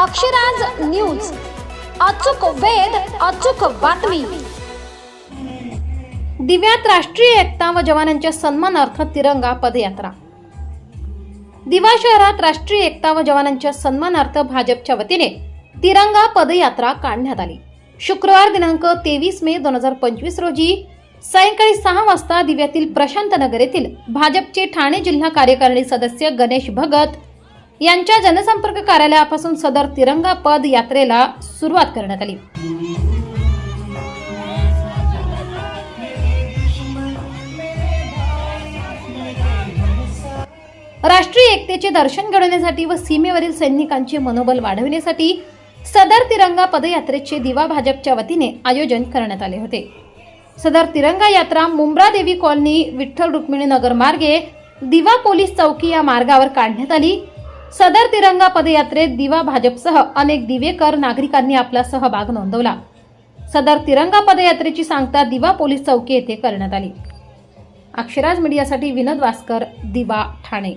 Akshraj news. अचूक वेध अचूक बातमी. दिव्यात राष्ट्रीय एकता व जवानांच्या सन्मानार्थ तिरंगा पदयात्रा. दिवा शहरात राष्ट्रीय एकता व जवानांच्या सन्मानार्थ भाजपच्या वतीने तिरंगा पदयात्रा काढण्यात आली. शुक्रवार दिनांक तेवीस मे दोन हजार पंचवीस रोजी सायंकाळी सहा वाजता दिव्यातील प्रशांत नगर येथील भाजपचे ठाणे जिल्हा कार्यकारिणी सदस्य गणेश भगत यांच्या जनसंपर्क कार्यालयापासून सदर तिरंगा पद यात्रेला सुरुवात करण्यात आली. राष्ट्रीय एकतेचे दर्शन घडवण्यासाठी व सीमेवरील सैनिकांचे मनोबल वाढविण्यासाठी सदर तिरंगा पदयात्रेचे दिवा भाजपच्या वतीने आयोजन करण्यात आले होते. सदर तिरंगा यात्रा मुंब्रा देवी कॉलनी विठ्ठल रुक्मिणी नगर मार्गे दिवा पोलीस चौकी या मार्गावर काढण्यात आली. सदर तिरंगा पदयात्रेत दिवा भाजपसह अनेक दिवेकर नागरिकांनी आपला सहभाग नोंदवला. सदर तिरंगा पदयात्रेची सांगता दिवा पोलीस चौकी येथे करण्यात आली. अक्षराज मीडियासाठी विनोद वास्कर दिवा ठाणे.